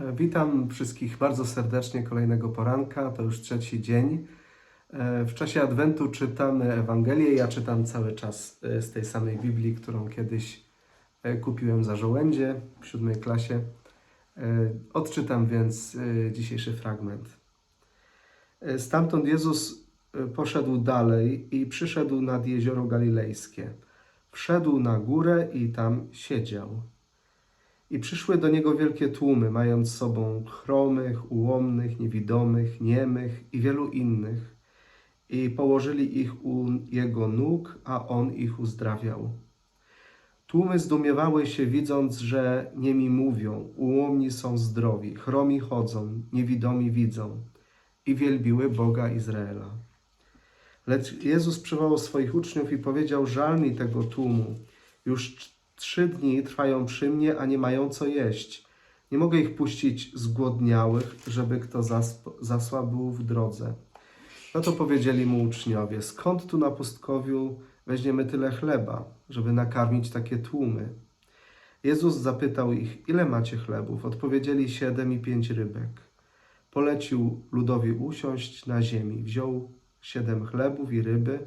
E, Witam wszystkich bardzo serdecznie kolejnego poranka. To już trzeci dzień. E, W czasie Adwentu czytamy Ewangelię. Ja czytam cały czas e, z tej samej Biblii, którą kiedyś kupiłem za żołędzie w siódmej klasie. Odczytam więc dzisiejszy fragment. Stamtąd Jezus poszedł dalej i przyszedł nad jezioro galilejskie. Wszedł na górę i tam siedział. I przyszły do niego wielkie tłumy, mając sobą chromych, ułomnych, niewidomych, niemych i wielu innych. I położyli ich u jego nóg, a on ich uzdrawiał. Tłumy zdumiewały się, widząc, że niemi mówią, ułomni są zdrowi, chromi chodzą, niewidomi widzą. I wielbiły Boga Izraela. Lecz Jezus przywołał swoich uczniów i powiedział: Żal mi tego tłumu. Już trzy dni trwają przy mnie, a nie mają co jeść. Nie mogę ich puścić zgłodniałych, żeby kto zasłabł w drodze. No to powiedzieli mu uczniowie: Skąd tu na pustkowiu weźmiemy tyle chleba, żeby nakarmić takie tłumy? Jezus zapytał ich: Ile macie chlebów? Odpowiedzieli: Siedem i pięć rybek. Polecił ludowi usiąść na ziemi. Wziął siedem chlebów i ryby,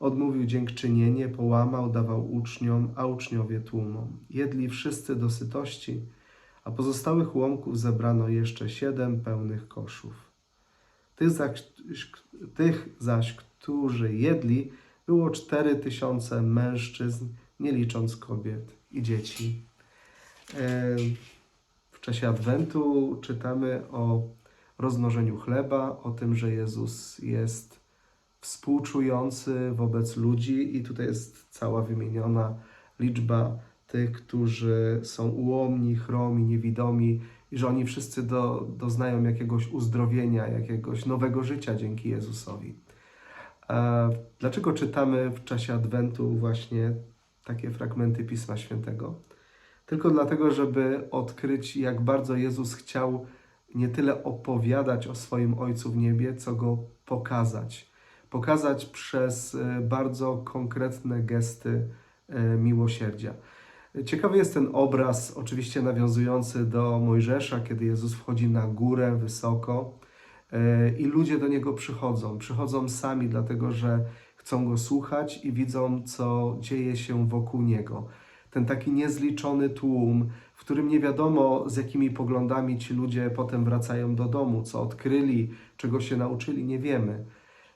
odmówił dziękczynienie, połamał, dawał uczniom, a uczniowie tłumom. Jedli wszyscy do sytości, a pozostałych ułomków zebrano jeszcze siedem pełnych koszów. Tych zaś, tych zaś którzy jedli, było cztery tysiące mężczyzn, nie licząc kobiet i dzieci. E, W czasie Adwentu czytamy o rozmnożeniu chleba, o tym, że Jezus jest współczujący wobec ludzi, i tutaj jest cała wymieniona liczba tych, którzy są ułomni, chromi, niewidomi, i że oni wszyscy do, doznają jakiegoś uzdrowienia, jakiegoś nowego życia dzięki Jezusowi. A dlaczego czytamy w czasie Adwentu właśnie takie fragmenty Pisma Świętego? Tylko dlatego, żeby odkryć, jak bardzo Jezus chciał nie tyle opowiadać o swoim Ojcu w niebie, co go pokazać. Pokazać przez e, bardzo konkretne gesty e, miłosierdzia. Ciekawy jest ten obraz, oczywiście nawiązujący do Mojżesza, kiedy Jezus wchodzi na górę wysoko e, i ludzie do niego przychodzą. Przychodzą sami, dlatego że chcą go słuchać i widzą, co dzieje się wokół niego. Ten taki niezliczony tłum, w którym nie wiadomo, z jakimi poglądami ci ludzie potem wracają do domu, co odkryli, czego się nauczyli, nie wiemy.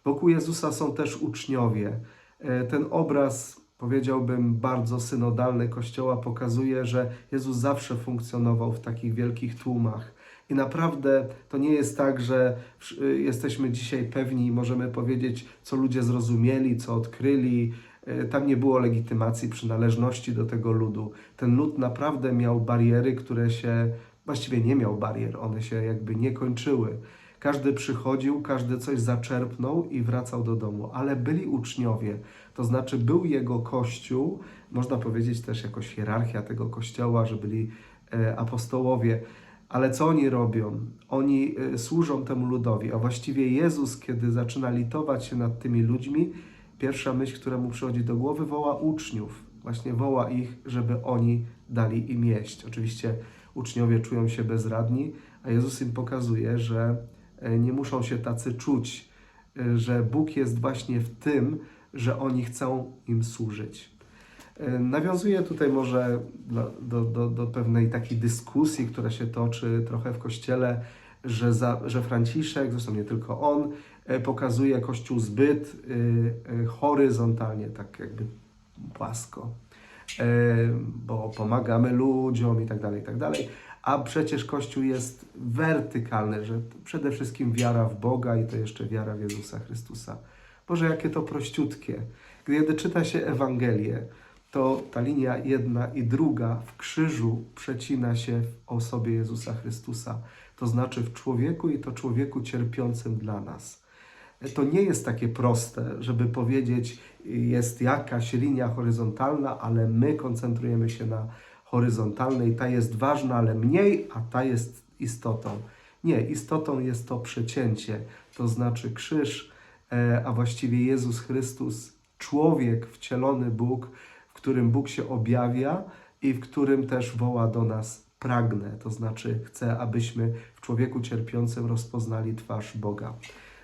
Wokół Jezusa są też uczniowie. E, Ten obraz, powiedziałbym, bardzo synodalny Kościoła pokazuje, że Jezus zawsze funkcjonował w takich wielkich tłumach. I naprawdę to nie jest tak, że y, jesteśmy dzisiaj pewni i możemy powiedzieć, co ludzie zrozumieli, co odkryli. E, Tam nie było legitymacji przynależności do tego ludu. Ten lud naprawdę miał bariery, które się właściwie nie miał barier, one się jakby nie kończyły. Każdy przychodził, każdy coś zaczerpnął i wracał do domu, ale byli uczniowie, to znaczy był jego kościół, można powiedzieć też jakoś hierarchia tego kościoła, że byli e, apostołowie. Ale co oni robią? Oni e, służą temu ludowi, a właściwie Jezus, kiedy zaczyna litować się nad tymi ludźmi, pierwsza myśl, która mu przychodzi do głowy, woła uczniów. Właśnie woła ich, żeby oni dali im jeść. Oczywiście uczniowie czują się bezradni, a Jezus im pokazuje, że nie muszą się tacy czuć, e, że Bóg jest właśnie w tym, że oni chcą im służyć. E, Nawiązuję tutaj może do, do, do, pewnej takiej dyskusji, która się toczy trochę w Kościele, że, za, że Franciszek, zresztą nie tylko on, e, pokazuje Kościół zbyt horyzontalnie, tak jakby płasko, e, bo pomagamy ludziom i tak dalej, i tak dalej. A przecież Kościół jest wertykalny, że przede wszystkim wiara w Boga i to jeszcze wiara w Jezusa Chrystusa. Boże, jakie to prościutkie. Gdy czyta się Ewangelię, to ta linia jedna i druga w krzyżu przecina się w osobie Jezusa Chrystusa. To znaczy w człowieku i to człowieku cierpiącym dla nas. To nie jest takie proste, żeby powiedzieć, jest jakaś linia horyzontalna, ale my koncentrujemy się na horyzontalnej. Ta jest ważna, ale mniej, a ta jest istotą. Nie, istotą jest to przecięcie, to znaczy krzyż, e, a właściwie Jezus Chrystus, człowiek, wcielony Bóg, w którym Bóg się objawia i w którym też woła do nas pragnę, to znaczy chcę, abyśmy w człowieku cierpiącym rozpoznali twarz Boga.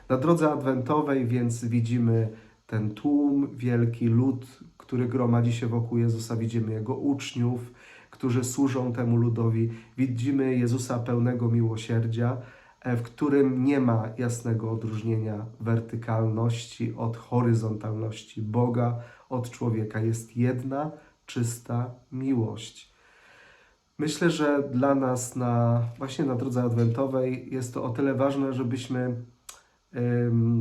Na drodze adwentowej więc widzimy ten tłum, wielki lud, który gromadzi się wokół Jezusa, widzimy Jego uczniów, którzy służą temu ludowi, widzimy Jezusa pełnego miłosierdzia, e, w którym nie ma jasnego odróżnienia wertykalności od horyzontalności Boga od człowieka. Jest jedna, czysta miłość. Myślę, że dla nas na, właśnie na drodze adwentowej jest to o tyle ważne, żebyśmy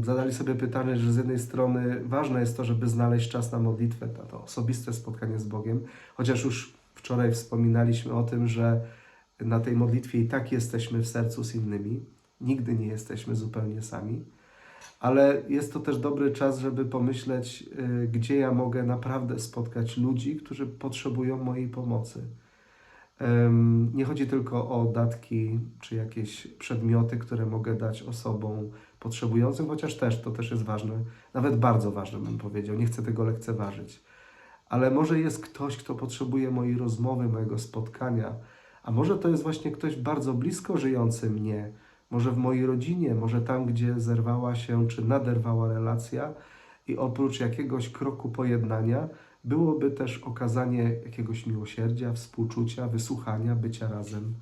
zadali sobie pytanie, że z jednej strony ważne jest to, żeby znaleźć czas na modlitwę, na to osobiste spotkanie z Bogiem, chociaż już wczoraj wspominaliśmy o tym, że na tej modlitwie i tak jesteśmy w sercu z innymi, nigdy nie jesteśmy zupełnie sami, ale jest to też dobry czas, żeby pomyśleć, y, gdzie ja mogę naprawdę spotkać ludzi, którzy potrzebują mojej pomocy. Nie chodzi tylko o datki czy jakieś przedmioty, które mogę dać osobom potrzebującym, chociaż też to też jest ważne, nawet bardzo ważne bym powiedział, nie chcę tego lekceważyć. Ale może jest ktoś, kto potrzebuje mojej rozmowy, mojego spotkania, a może to jest właśnie ktoś bardzo blisko żyjący mnie, może w mojej rodzinie, może tam, gdzie zerwała się czy naderwała relacja i oprócz jakiegoś kroku pojednania byłoby też okazanie jakiegoś miłosierdzia, współczucia, wysłuchania, bycia razem.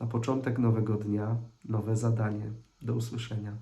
Na początek nowego dnia, nowe zadanie. Do usłyszenia.